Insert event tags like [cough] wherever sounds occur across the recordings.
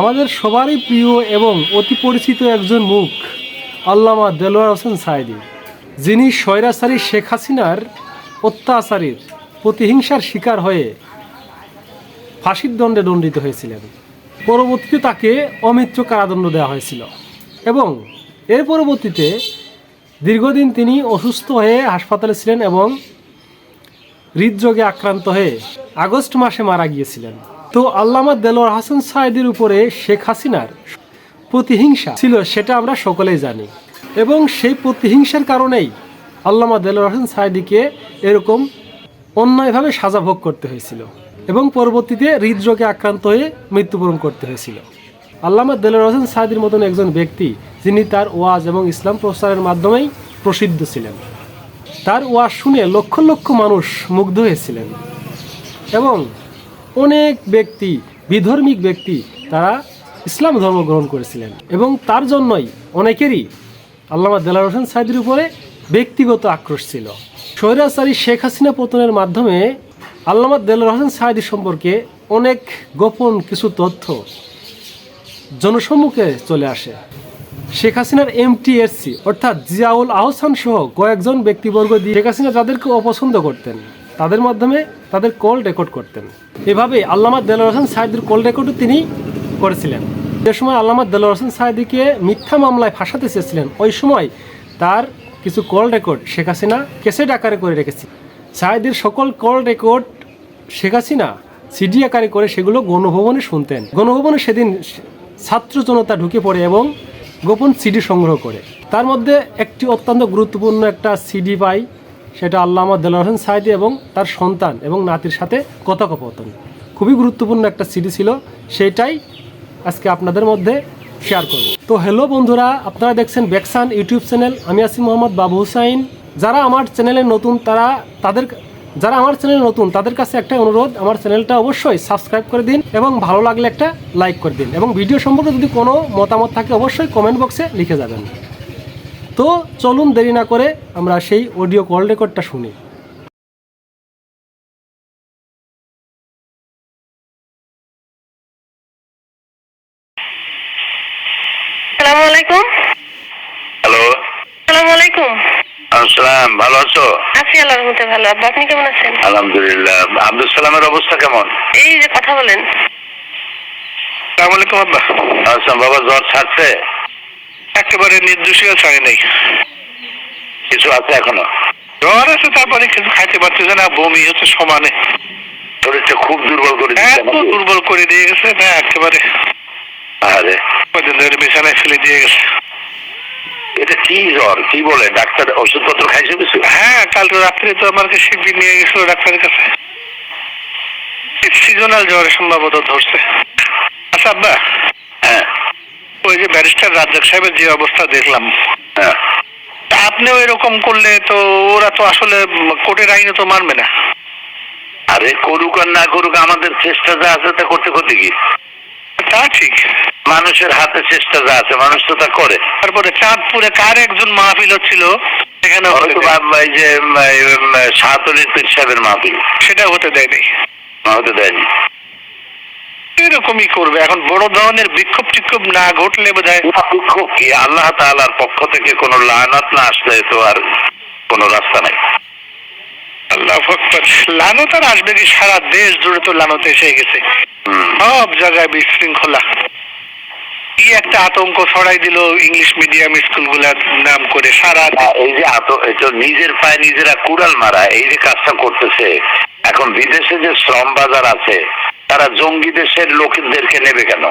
আমাদের সবারই প্রিয় এবং অতি পরিচিত একজন মুখ আল্লামা দেলোয়ার হোসেন সাইদি যিনি স্বৈরাচারী শেখ হাসিনার অত্যাচারীর প্রতিহিংসার শিকার হয়ে ফাঁসির দণ্ডে দণ্ডিত হয়েছিলেন। পরবর্তীতে তাকে অমৃত্যু কারাদণ্ড দেওয়া হয়েছিল এবং এর পরবর্তীতে দীর্ঘদিন তিনি অসুস্থ হয়ে হাসপাতালে ছিলেন এবং হৃদরোগে আক্রান্ত হয়ে আগস্ট মাসে মারা গিয়েছিলেন। তো আল্লামা দেলোয়ার হাসান সাইদের উপরে শেখ হাসিনার প্রতিহিংসা ছিল, সেটা আমরা সকলেই জানি। এবং সেই প্রতিহিংসার কারণেই আল্লামা দেলোয়ার হাসান সাইদিকে এরকম অন্যায়ভাবে সাজা ভোগ করতে হয়েছিল এবং পরবর্তীতে হৃদরোগে আক্রান্ত হয়ে মৃত্যুবরণ করতে হয়েছিল। আল্লামা দেলোয়ার হোসেন সাইদির মতন একজন ব্যক্তি, যিনি তার ওয়াজ এবং ইসলাম প্রচারের মাধ্যমেই প্রসিদ্ধ ছিলেন। তার ওয়াজ শুনে লক্ষ লক্ষ মানুষ মুগ্ধ হয়েছিলেন এবং অনেক ব্যক্তি, বিধর্মিক ব্যক্তি তারা ইসলাম ধর্ম গ্রহণ করেছিলেন এবং তার জন্যই অনেকেরই আল্লামা দেলার হোসেন সাইদের উপরে ব্যক্তিগত আক্রোশ ছিল। স্বৈরাচারী শেখ হাসিনা পতনের মাধ্যমে আল্লামা দেলার হোসেন সাইদি সম্পর্কে অনেক গোপন কিছু তথ্য জনসম্মুখে চলে আসে। শেখ হাসিনার এমটিএসসি অর্থাৎ জিয়াউল আহসান সহ কয়েকজন ব্যক্তিবর্গ দিয়ে শেখ হাসিনা যাদেরকে অপছন্দ করতেন তাদের মাধ্যমে তাদের কল রেকর্ড করতেন। এভাবে আল্লামা দেলোয়ার হোসেন সাইদির কল রেকর্ডও তিনি করেছিলেন। যে সময় আল্লামা দেলোয়ার হোসেন সাইদিকে মিথ্যা মামলায় ফাঁসাতে চেয়েছিলেন, ওই সময় তার কিছু call record Sheikh Hasina cassette আকারে করে রেখেছে। সাইদির সকল call record Sheikh Hasina CD আকারে করে সেগুলো গণভবনে শুনতেন। গণভবনে সেদিন ছাত্র জনতা ঢুকে পড়ে এবং গোপন সিডি সংগ্রহ করে। তার মধ্যে একটি অত্যন্ত গুরুত্বপূর্ণ একটা সিডি পাই। সেটা আল্লামা দেলোয়ার হোসেন সাইদি এবং তার সন্তান এবং নাতির সাথে কথোপকথন। খুবই গুরুত্বপূর্ণ একটা সিডি ছিল, সেটাই আজকে আপনাদের মধ্যে শেয়ার করব। তো হ্যালো বন্ধুরা, আপনারা দেখছেন বেকসান ইউটিউব চ্যানেল, আমি আছি মোহাম্মদ বাবু হুসাইন। যারা আমার চ্যানেলে নতুন, তারা তাদের, যারা আমার চ্যানেলে নতুন, তাদের কাছে একটা অনুরোধ, আমার চ্যানেলটা অবশ্যই সাবস্ক্রাইব করে দিন এবং ভালো লাগলে একটা লাইক করে দিন। এবং ভিডিও সম্পর্কে যদি কোনো মতামত থাকে, অবশ্যই কমেন্ট বক্সে লিখে যাবেন। তো চলুন দেরি না করে আমরা সেই অডিও কল রেকর্ডটা শুনি। সালামু হ্যালো। সালামু আসসালাম ভালো আছো? আছি আল্লাহর মধ্যে ভালো। আব্বা আপনি কেমন আছেন? আলহামদুলিল্লাহ। আব্দুল সালামের অবস্থা কেমন? এই যে কথা বলেন। সালাম আলাইকুম আব্বা। আসলাম বাবা জ্বর ছাড়ছে? একেবারে নির্দোষীয় ছাড়ে নাই। কিছু আছে এখনও? জ্বর আছে তারপরে কিছু খাইতে পারতেছে না বমি হচ্ছে সমানে। শরীরটা খুব দুর্বল করে এত দুর্বল করে দিয়ে গেছে না একেবারে আরে। কদিন ধরে বিছানায় ফেলে দিয়ে গেছে। এটা কি জ্বর? কি বলে? ডাক্তার ওষুধপত্র খাইছো কিছু? হ্যাঁ কালকে রাত্রে তো আমাকে শিবির নিয়ে গেছিল ডাক্তারের কাছে। সিজনাল জ্বর সম্ভবত ধরছে। আচ্ছা আব্বা ওই যে ব্যারিস্টার রাজ্জাক সাহেবের যে অবস্থা দেখলাম। হ্যাঁ। আপনিও এরকম করলে তো ওরা তো আসলে কোর্টের আইনে তো মানবে না। আরে করুক আর না করুক আমাদের চেষ্টা যা আছে তা করতে করতে কি তা ঠিক। মানুষের হাতে চেষ্টা যা আছে মানুষ তো তা করে। তারপরে চাঁদপুরে কার একজন মাহফিল হচ্ছিল? সেখানে যে সাহাতলির পীর সাহেবের মাহফিল। সেটা হতে দেয়নি। হতে দেয়নি। এরকমই করবে? এখন বড় ধরনের বিক্ষোভ টিক্ষোভ না ঘটলে বোধ হয় কি? আল্লাহ তাআলার পক্ষ থেকে কোনো লানাত না আসলে তো আর কোনো রাস্তা নাই। আল্লাহ লানত আর আসবে কি? সারা দেশ জুড়ে তো লানত এসে গেছে। সব জায়গায় বিশৃঙ্খলা। কি একটা আতঙ্ক ছড়াই দিল ইংলিশ মিডিয়াম স্কুলগুলার নাম করে সারা এই যে নিজের পায়ে নিজেরা কুড়াল মারা এই যে কাজটা করতেছে। এখন বিদেশে যে শ্রম বাজার আছে তারা জঙ্গি দেশের লোকদেরকে নেবে কেন?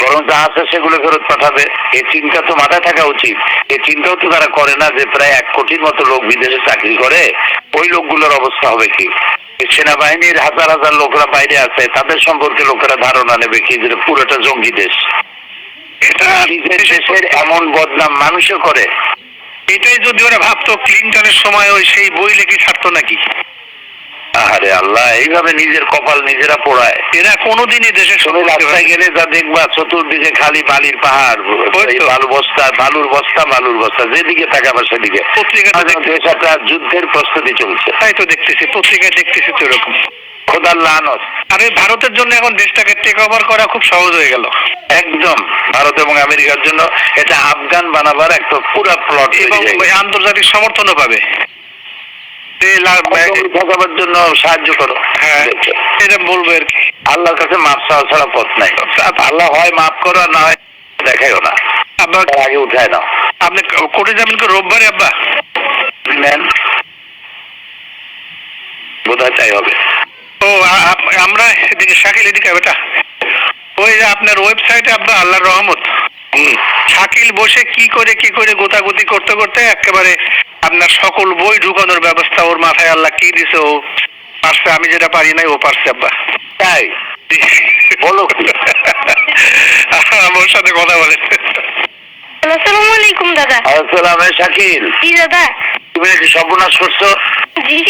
বরং যা আছে সেগুলো ফেরত পাঠাবে। এই চিন্তা তো মাথায় থাকা উচিত। এই চিন্তাও তো তারা করে না যে প্রায় এক কোটির মতো লোক বিদেশে চাকরি করে। ওই লোকগুলোর অবস্থা হবে কি? সেনাবাহিনীর হাজার হাজার লোকরা বাইরে আছে। তাদের সম্পর্কে লোকেরা ধারণা নেবে কি যে পুরোটা জঙ্গি দেশ? নিজের দেশের এমন বদনাম মানুষও করে। এটাই যদি ওরা ভাবতো ক্লিনটনের সময় ওই সেই বই লেখে ছাড়তো নাকি? আরে আল্লাহ এইভাবে নিজের কপাল নিজেরা পোড়ায়। এরা কোনোদিনই তুমি রাস্তায় গেলে যা দেখবা চতুর্দিকে খালি বালির পাহাড় বালু বস্তা বালুর বস্তা বালুর বস্তা যেদিকে তাকাবা সেদিকে। দেখতেছি। যুদ্ধের প্রস্তুতি চলছে। তাই তো দেখতেছি পত্রিকায় দেখতেছি তো এরকম। খোদার লানত। আর এই ভারতের জন্য এখন দেশটাকে টেক ওভার করা খুব সহজ হয়ে গেল। একদম ভারত এবং আমেরিকার জন্য এটা আফগান বানাবার একটা পুরা প্লট এবং আন্তর্জাতিক সমর্থনও পাবে। ঠকাবার জন্য সাহায্য করো। হ্যাঁ এটা বলব আর কি। আল্লাহর কাছে মাপ চাওয়া ছাড়া পথ নাই। আল্লাহ হয় মাফ করো আর না হয় দেখাইও না। আব্বা আগে উঠায় নাও। আপনি কোর্টে যাবেন কি রোববারে আব্বা? নেন। বোধহয় তাই হবে। ও আমরা এদিকে শাকিল এদিকে বেটা। ওই যে আপনার ওয়েবসাইটে আব্বা আল্লাহর রহমত। শাকিল বসে কি করে কি করে গোতাগুতি করতে করতে একেবারে আপনার সকল বই ঢুকানোর ব্যবস্থা ওর মাথায় আল্লাহ কি দিছে ও পারছে আমি যেটা পারি নাই ও পারছে আব্বা। তাই? বলো। আমার সাথে কথা বলেন আসসালামু আলাইকুম দাদা। আসসালাম এ শাকিল। জি দাদা। তুমি নাকি সর্বনাশ করছ? জি।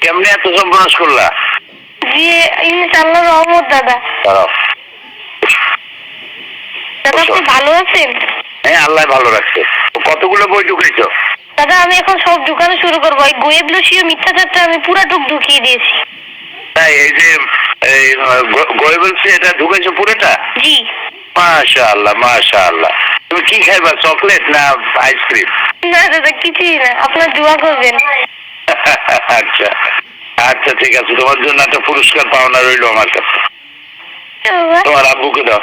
কেমনি এত সর্বনাশ করলা? জি ইনশাআল্লাহ রহমত দাদা। দাদা আপনি ভালো আছেন? হ্যাঁ আল্লাহ ভালো রাখছে। কতগুলো বই ঢুকেছো? দাদা আমি এখন সব ঢুকানো শুরু করব। ওই গোয়েবলসীয় মিথ্যাচারটা আমি পুরাটুক ঢুকিয়ে দিয়েছি। তাই এই যে এই গোয়েবলসে এটা ঢুকেছো পুরোটা? জি। তুমি কি খাইবা চকলেট না আইসক্রিম? না দাদা কিছুই না। আপনার দোয়া করবেন। [laughs] আচ্ছা। আচ্ছা ঠিক আছে। তোমার জন্য একটা পুরস্কার পাওনা রইল আমার কাছে। তোমার আব্বুকে দাও।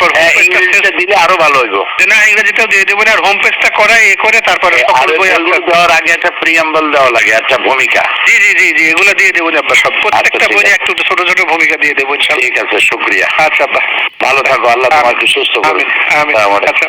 তারপর হ্যাঁ দিলে আরও ভালো হইব। না ইংরেজিটাও দিয়ে দেবো আর হোম পেজটা করা এ করে তারপরে সকল বই দেওয়ার আগে একটা প্রিয়াম্বল দেওয়া লাগে একটা ভূমিকা। জি জি জি জি এগুলো দিয়ে দেবো আব্বা সব প্রত্যেকটা আচ্ছা, বইয়ে আছে। একটু ছোট ছোট ভূমিকা দিয়ে দেবো ইনশাআল্লাহ। ঠিক আছে শুক্রিয়া। আচ্ছা আব্বা। ভালো থাকো আল্লাহ তোমাকে সুস্থ করুন আমিন আচ্ছা